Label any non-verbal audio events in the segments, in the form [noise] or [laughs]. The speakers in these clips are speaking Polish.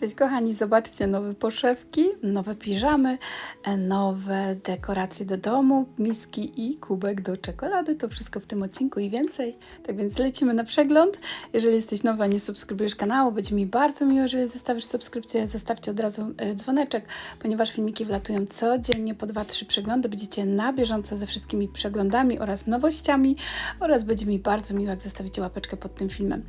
Cześć kochani, zobaczcie nowe poszewki, nowe piżamy, e, nowe dekoracje do domu, miski i kubek do czekolady. To wszystko w tym odcinku i więcej. Tak więc lecimy na przegląd. Jeżeli jesteś nowa, nie subskrybujesz kanału, będzie mi bardzo miło, jeżeli zostawisz subskrypcję. Zostawcie od razu e, dzwoneczek, ponieważ filmiki wlatują codziennie po 2-3 przeglądy. Będziecie na bieżąco ze wszystkimi przeglądami oraz nowościami oraz będzie mi bardzo miło, jak zostawicie łapeczkę pod tym filmem.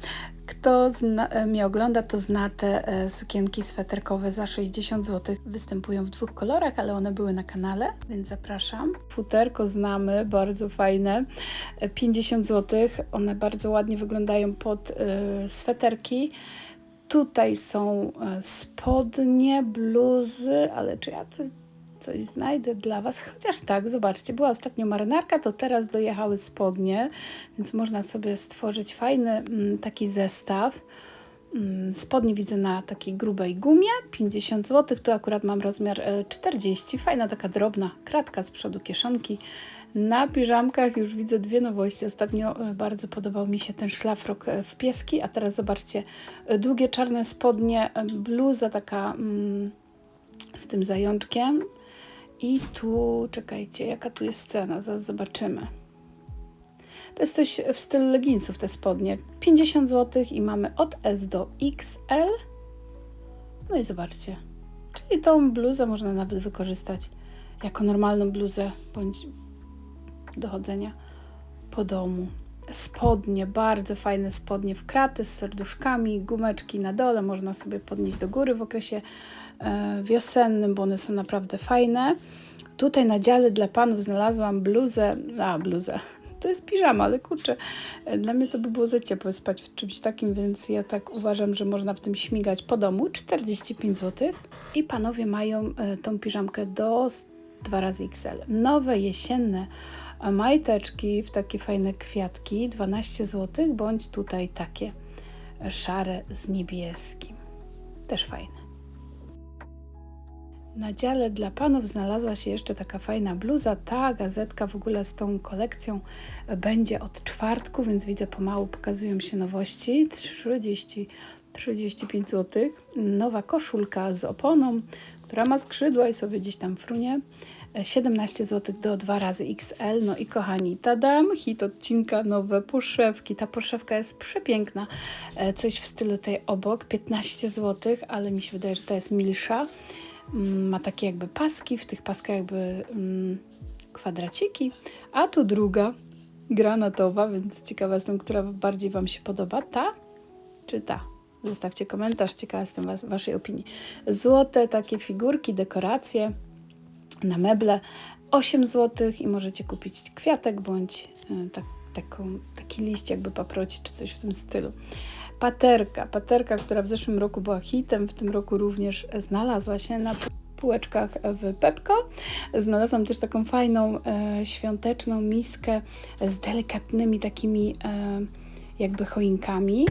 Kto zna, e, mnie ogląda, to zna te e, sukienki sweterkowe za 60 zł. Występują w dwóch kolorach, ale one były na kanale, więc zapraszam. Futerko znamy, bardzo fajne, 50 zł. One bardzo ładnie wyglądają pod e, sweterki. Tutaj są spodnie, bluzy, ale czy ja coś znajdę dla Was. Chociaż tak, zobaczcie, była ostatnio marynarka, to teraz dojechały spodnie, więc można sobie stworzyć fajny mm, taki zestaw. Mm, spodnie widzę na takiej grubej gumie, 50 zł, tu akurat mam rozmiar 40, e, fajna taka drobna kratka z przodu kieszonki. Na piżamkach już widzę dwie nowości. Ostatnio e, bardzo podobał mi się ten szlafrok e, w pieski, a teraz zobaczcie, długie czarne spodnie, bluza taka mm, z tym zajączkiem, i tu, czekajcie, jaka tu jest cena, zaraz zobaczymy. To jest coś w stylu leginsów, te spodnie. 50 zł i mamy od S do XL. No i zobaczcie. Czyli tą bluzę można nawet wykorzystać jako normalną bluzę bądź do chodzenia po domu. Spodnie, bardzo fajne spodnie w kraty z serduszkami, gumeczki na dole, można sobie podnieść do góry w okresie E, wiosennym, bo one są naprawdę fajne. Tutaj na dziale dla panów znalazłam bluzę, a bluzę, to jest piżama, ale kurczę, e, dla mnie to by było za ciepłe spać w czymś takim, więc ja tak uważam, że można w tym śmigać po domu, 45 zł. I panowie mają e, tą piżamkę do 2 razy XL. Nowe, jesienne majteczki w takie fajne kwiatki, 12 zł, bądź tutaj takie szare z niebieskim. Też fajne. Na dziale dla panów znalazła się jeszcze taka fajna bluza. Ta gazetka w ogóle z tą kolekcją będzie od czwartku, więc widzę pomału pokazują się nowości. 30, 35 zł. Nowa koszulka z oponą, która ma skrzydła i sobie gdzieś tam frunie. 17 zł do 2 razy XL. No i kochani, tadam, hit odcinka, nowe poszewki. Ta poszewka jest przepiękna. E, coś w stylu tej obok, 15 zł, ale mi się wydaje, że to jest milsza. Mm, ma takie jakby paski, w tych paskach jakby mm, kwadraciki, a tu druga granatowa, więc ciekawa jestem, która bardziej Wam się podoba, ta czy ta? Zostawcie komentarz, ciekawa jestem was, Waszej opinii. Złote takie figurki, dekoracje na meble 8 zł i możecie kupić kwiatek bądź tak, taką, taki liść jakby paproci czy coś w tym stylu. Paterka. Paterka, która w zeszłym roku była hitem, w tym roku również znalazła się na półeczkach w Pepko. Znalazłam też taką fajną e, świąteczną miskę z delikatnymi takimi e, jakby choinkami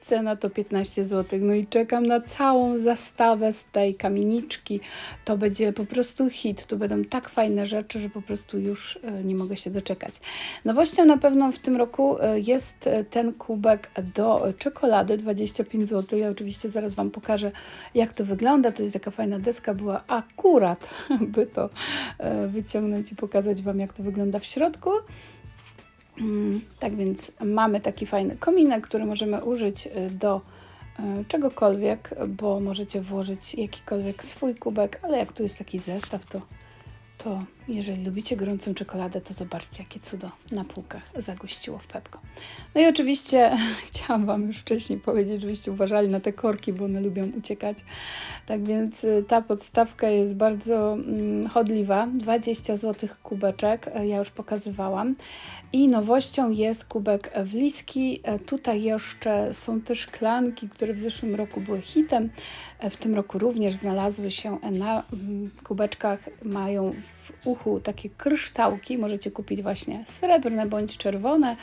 cena to 15 zł. No i czekam na całą zastawę z tej kamieniczki. To będzie po prostu hit. Tu będą tak fajne rzeczy, że po prostu już e, nie mogę się doczekać. Nowością na pewno w tym roku e, jest e, ten kubek do czekolady 25 zł. Ja oczywiście zaraz Wam pokażę, jak to wygląda. Tutaj taka fajna deska była akurat, [laughs] by to wyciągnąć i pokazać Wam, jak to wygląda w środku. Mm, tak więc mamy taki fajny kominek, który możemy użyć y, do y, czegokolwiek, bo możecie włożyć jakikolwiek swój kubek, ale jak tu jest taki zestaw, to to jeżeli lubicie gorącą czekoladę, to zobaczcie, jakie cudo na półkach zagościło w Pepko. No i oczywiście [laughs] chciałam Wam już wcześniej powiedzieć, żebyście uważali na te korki, bo one lubią uciekać. Tak więc y, ta podstawka jest bardzo mm, chodliwa. 20 zł kubeczek, y, ja już pokazywałam. I nowością jest kubek w liski. Y, tutaj jeszcze są te szklanki, które w zeszłym roku były hitem. W tym roku również znalazły się na mm, kubeczkach, mają w uchu takie kryształki, możecie kupić właśnie srebrne bądź czerwone.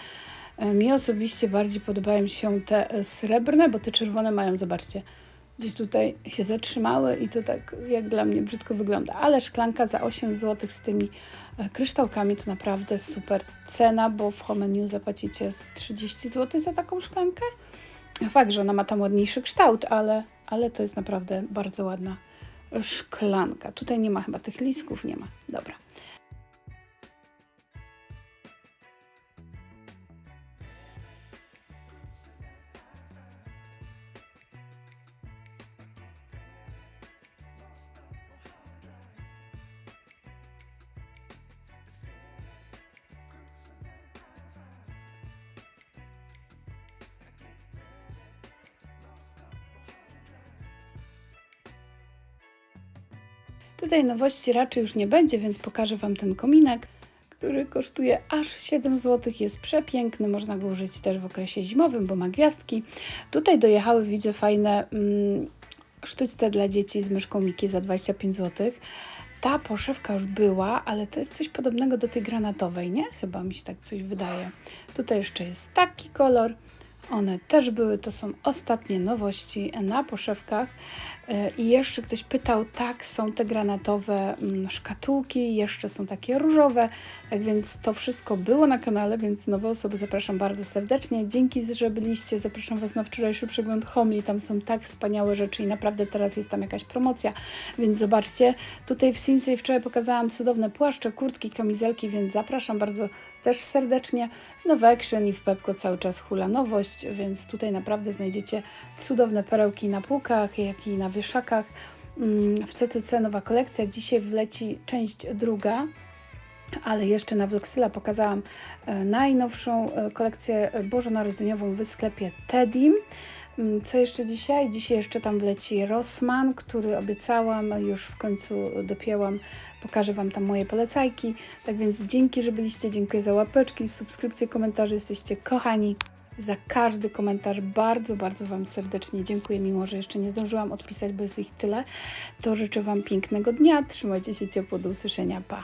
E, mi osobiście bardziej podobają się te e, srebrne, bo te czerwone mają, zobaczcie, gdzieś tutaj się zatrzymały i to tak jak dla mnie brzydko wygląda. Ale szklanka za 8 zł z tymi e, kryształkami to naprawdę super cena, bo w Home New zapłacicie z 30 zł za taką szklankę. Fakt, że ona ma tam ładniejszy kształt, ale ale to jest naprawdę bardzo ładna szklanka. Tutaj nie ma chyba tych listków, nie ma. Dobra. Tutaj nowości raczej już nie będzie, więc pokażę Wam ten kominek, który kosztuje aż 7 zł. Jest przepiękny, można go użyć też w okresie zimowym, bo ma gwiazdki. Tutaj dojechały, widzę, fajne mm, sztućce dla dzieci z myszką Miki za 25 zł. Ta poszewka już była, ale to jest coś podobnego do tej granatowej, nie? Chyba mi się tak coś wydaje. Tutaj jeszcze jest taki kolor. One też były, to są ostatnie nowości na poszewkach. E, I jeszcze ktoś pytał, tak, są te granatowe mm, szkatułki, jeszcze są takie różowe, tak więc to wszystko było na kanale, więc nowe osoby zapraszam bardzo serdecznie. Dzięki, że byliście, zapraszam Was na wczorajszy przegląd Homli, tam są tak wspaniałe rzeczy i naprawdę teraz jest tam jakaś promocja, więc zobaczcie. Tutaj w Sinsei wczoraj pokazałam cudowne płaszcze, kurtki, kamizelki, więc zapraszam bardzo też serdecznie. No w Action i w Pepko cały czas hula nowość, więc tutaj naprawdę znajdziecie cudowne perełki na półkach, jak i na wieszakach. Mm, W CCC nowa kolekcja. Dzisiaj wleci część druga, ale jeszcze na Vloxyla pokazałam e, najnowszą e, kolekcję bożonarodzeniową w sklepie Tedim. Mm, Co jeszcze dzisiaj? Dzisiaj jeszcze tam wleci Rossmann, który obiecałam, już w końcu dopięłam. Pokażę Wam tam moje polecajki. Tak więc dzięki, że byliście. Dziękuję za łapeczki, subskrypcje, komentarze. Jesteście kochani. Za każdy komentarz bardzo, bardzo Wam serdecznie dziękuję, mimo że jeszcze nie zdążyłam odpisać, bo jest ich tyle. To życzę Wam pięknego dnia. Trzymajcie się ciepło. Do usłyszenia. Pa!